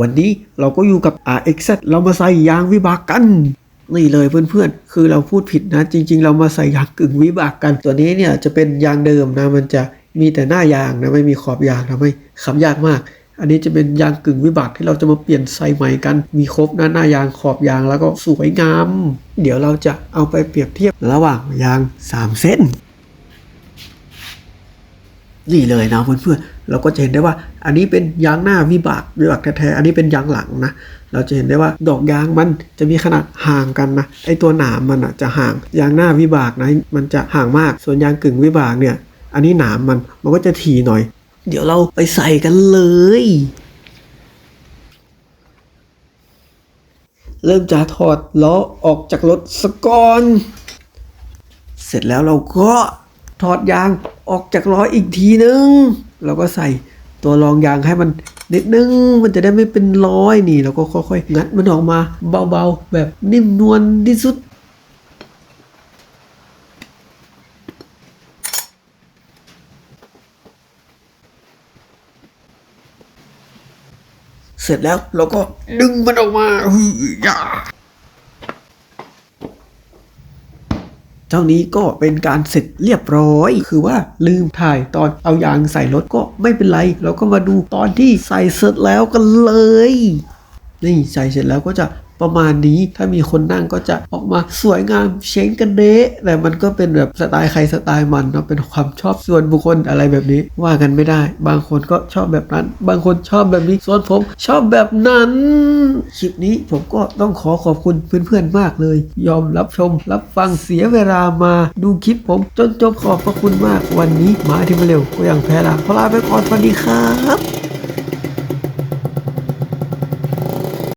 วันนี้เราก็อยู่กับ RX เรามาใส่ยางวิบากกัน นี่เลยเพื่อนๆ คือเราพูดผิดนะ จริง ๆ เรามาใส่ยางกึ่งวิบากกัน ตัวนี้เนี่ยจะเป็นยางเดิมนะมันจะมีแต่หน้ายางนะไม่มีขอบยางทำให้ขับยากมาก อันนี้จะเป็นยางกึ่งวิบากที่เราจะมาเปลี่ยนใส่ใหม่กัน มีครบนะหน้ายางขอบยางแล้วก็สวยงาม เดี๋ยวเราจะเอาไปเปรียบเทียบระหว่างยาง 3 เส้น นี่เลยนะเพื่อนๆเราก็จะเห็นได้ว่า อันนี้เป็นยางหน้าวิบากวิบากแท้ๆอันนี้เป็นยางหลังนะเราจะเห็นได้ว่าดอกยางมันจะมีขนาดห่างกันนะไอตัวหนามมันอะจะห่างยางหน้าวิบากนะมันจะห่างมาก ส่วนยางกึ่งวิบากเนี่ย อันนี้หนามมันมันก็จะถี่หน่อย เดี๋ยวเราไปใส่กันเลย เริ่มจะถอดล้อออกจากรถสก่อน เสร็จแล้วเราก็ ถอดยางออกจากล้ออีกทีนึง เราก็ใส่ตัวรองยางให้มันนิดนึงมันจะได้ไม่เป็นรอยนี่เราก็ค่อยๆงัดมันออกมาเบาๆ แบบนิ่มนวลที่สุดเสร็จแล้วเราก็ดึงมันออกมาฮึยา เจ้านี้ก็เป็นการเสร็จเรียบร้อย คือว่าลืมถ่ายตอนเอายางใส่รถก็ไม่เป็นไร เราก็มาดูตอนที่ใส่เสร็จแล้วกันเลย นี่ใส่เสร็จแล้วก็จะ ประมาณนี้ถ้ามีคนนั่งก็จะออกมาสวยงามเช้งกันเดะแต่มันก็เป็นแบบสไตล์ใครสไตล์มันเนาะเป็นความชอบส่วนบุคคลอะไรแบบนี้ว่ากันไม่ได้ บางคนก็ชอบแบบนั้น บางคนชอบแบบนี้ส่วนผมชอบแบบนั้นคลิปนี้ผมก็ต้องขอขอบคุณเพื่อนๆมากเลย ยอมรับชม รับฟังเสียเวลามาดูคลิปผมจนจบขอบพระคุณมากวันนี้มาที่มาเร็วก็ยังแพ้ลาขอลาไปก่อนสวัสดีครับ